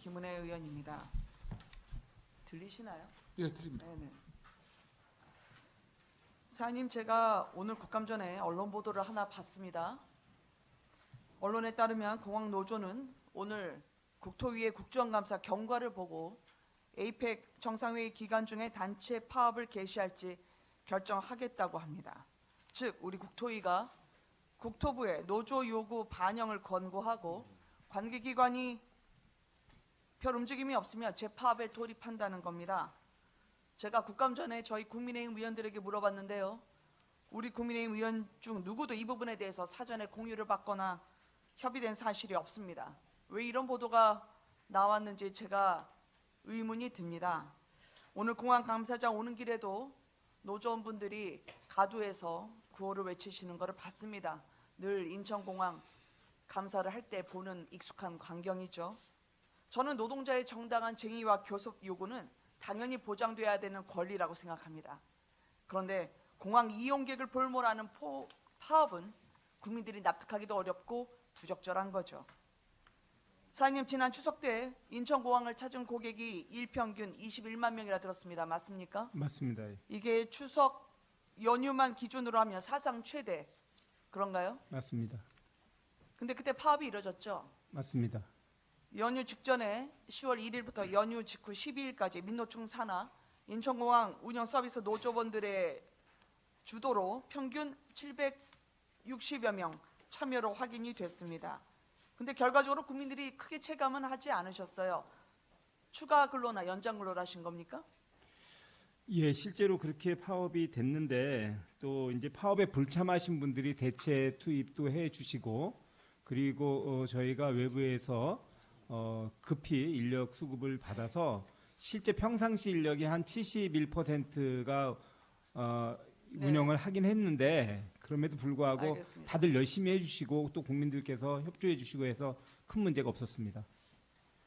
김은혜 의원입니다. 들리시나요? 예, 드립니다. 네네. 사장님 제가 오늘 국감 전에 언론 보도를 하나 봤습니다. 언론에 따르면 공항 노조는 오늘 국토위의 국정감사 경과를 보고 에이펙 정상회의 기간 중에 단체 파업을 개시할지 결정하겠다고 합니다. 즉 우리 국토위가 국토부에 노조 요구 반영을 권고하고 관계기관이 별 움직임이 없으면 재파업에 돌입한다는 겁니다. 제가 국감 전에 저희 국민의힘 의원들에게 물어봤는데요. 우리 국민의힘 의원 중 누구도 이 부분에 대해서 사전에 공유를 받거나 협의된 사실이 없습니다. 왜 이런 보도가 나왔는지 제가 의문이 듭니다. 오늘 공항 감사장 오는 길에도 노조원분들이 가두에서 구호를 외치시는 것을 봤습니다. 늘 인천공항 감사를 할 때 보는 익숙한 광경이죠. 저는 노동자의 정당한 쟁의와 교섭 요구는 당연히 보장돼야 되는 권리라고 생각합니다. 그런데 공항 이용객을 볼모라는 포, 파업은 국민들이 납득하기도 어렵고 부적절한 거죠. 사장님 지난 추석 때 인천공항을 찾은 고객이 일평균 21만 명이라 들었습니다. 맞습니까? 맞습니다. 예. 이게 추석 연휴만 기준으로 하면 사상 최대 그런가요? 맞습니다. 근데 그때 파업이 이뤄졌죠. 맞습니다. 연휴 직전에 10월 1일부터 연휴 직후 12일까지 민노총 산하 인천공항 운영 서비스 노조원들의 주도로 평균 760여 명 참여로 확인이 됐습니다. 근데 결과적으로 국민들이 크게 체감은 하지 않으셨어요. 추가 근로나 연장 근로를 하신 겁니까? 예, 실제로 그렇게 파업이 됐는데 또 이제 파업에 불참하신 분들이 대체 투입도 해 주시고 그리고 어, 저희가 외부에서 어, 급히 인력 수급을 받아서 실제 평상시 인력이 한 71%가 어, 네. 운영을 하긴 했는데 그럼에도 불구하고 알겠습니다. 다들 열심히 해주시고 또 국민들께서 협조해 주시고 해서 큰 문제가 없었습니다.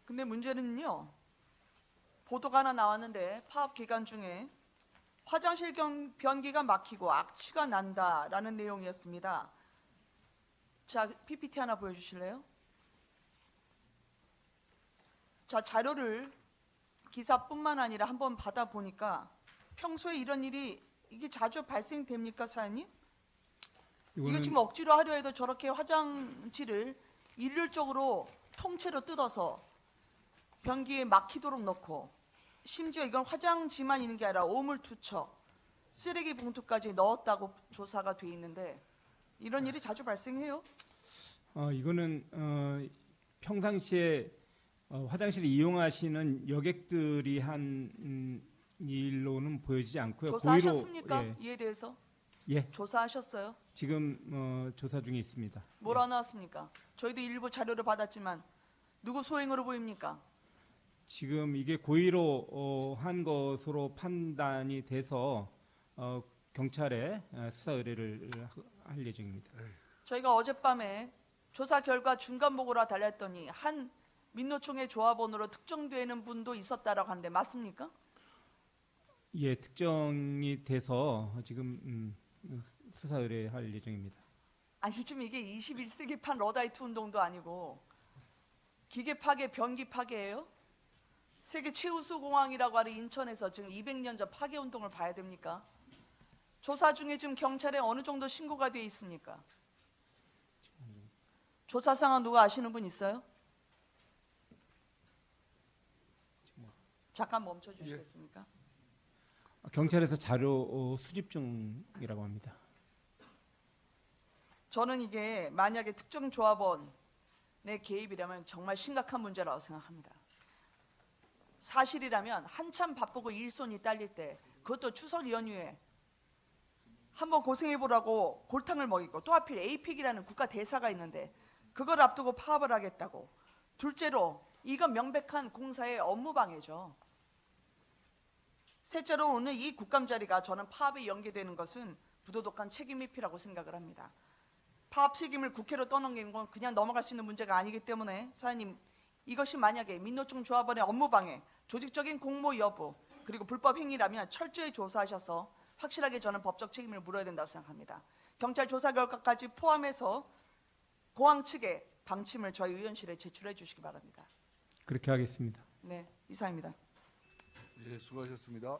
근데 문제는요. 보도가 하나 나왔는데 파업 기간 중에 화장실 경- 변기가 막히고 악취가 난다라는 내용이었습니다. 자, PPT 하나 보여주실래요? 자, 자료를 기사뿐만 아니라 한번 받아 보니까 평소에 이런 일이 이게 자주 발생됩니까, 사장님? 이거 지금 억지로 하려 해도 저렇게 화장실을 일률적으로 통째로 뜯어서 변기에 막히도록 넣고 심지어 이건 화장지만 있는 게 아니라 오물 투척 쓰레기 봉투까지 넣었다고 조사가 돼 있는데 이런 일이 자주 발생해요? 어, 이거는 어, 평상시에 어, 화장실을 이용하시는 여객들이 한 음, 일로는 보여지지 않고요. 조사하셨습니까? 고의로, 이에 대해서 예, 예, 조사하셨어요? 지금 어, 조사 중에 있습니다. 뭐라 나왔습니까? 저희도 일부 자료를 받았지만 누구 소행으로 보입니까? 지금 이게 고의로 어, 한 것으로 판단이 돼서 어, 경찰에 어, 수사 의뢰를 하- 할 예정입니다. 저희가 어젯밤에 조사 결과 중간 보고라 달렸더니 한 민노총의 조합원으로 특정되는 분도 있었다라고 하는데 맞습니까? 예, 특정이 돼서 지금 음, 수사 의뢰할 예정입니다. 아니 지금 이게 21세기판 러다이트 운동도 아니고 기계 파괴, 변기 파괴예요? 세계 최우수 공항이라고 하는 인천에서 지금 200년 전 파괴 운동을 봐야 됩니까? 조사 중에 지금 경찰에 어느 정도 신고가 돼 있습니까? 조사 상황 누가 아시는 분 있어요? 잠깐 멈춰 주시겠습니까? 경찰에서 자료 어, 수집 중이라고 합니다. 저는 이게 만약에 특정 조합원의 개입이라면 정말 심각한 문제라고 생각합니다. 사실이라면 한참 바쁘고 일손이 딸릴 때 그것도 추석 연휴에 한번 고생해 보라고 골탕을 먹이고 또 하필 에이픽이라는 국가 대사가 있는데 그걸 앞두고 파업을 하겠다고 둘째로 이건 명백한 공사의 업무 방해죠. 셋째로 오늘 이 국감 자리가 저는 파업에 연계되는 것은 부도덕한 책임 회피라고 생각을 합니다. 파업 책임을 국회로 떠넘기는 건 그냥 넘어갈 수 있는 문제가 아니기 때문에 사장님 이것이 만약에 민노총 조합원의 업무 방해, 조직적인 공모 여부 그리고 불법 행위라면 철저히 조사하셔서 확실하게 저는 법적 책임을 물어야 된다고 생각합니다. 경찰 조사 결과까지 포함해서 공항 측에 방침을 저희 의원실에 제출해 주시기 바랍니다. 그렇게 하겠습니다. 네, 이상입니다. 예, 수고하셨습니다.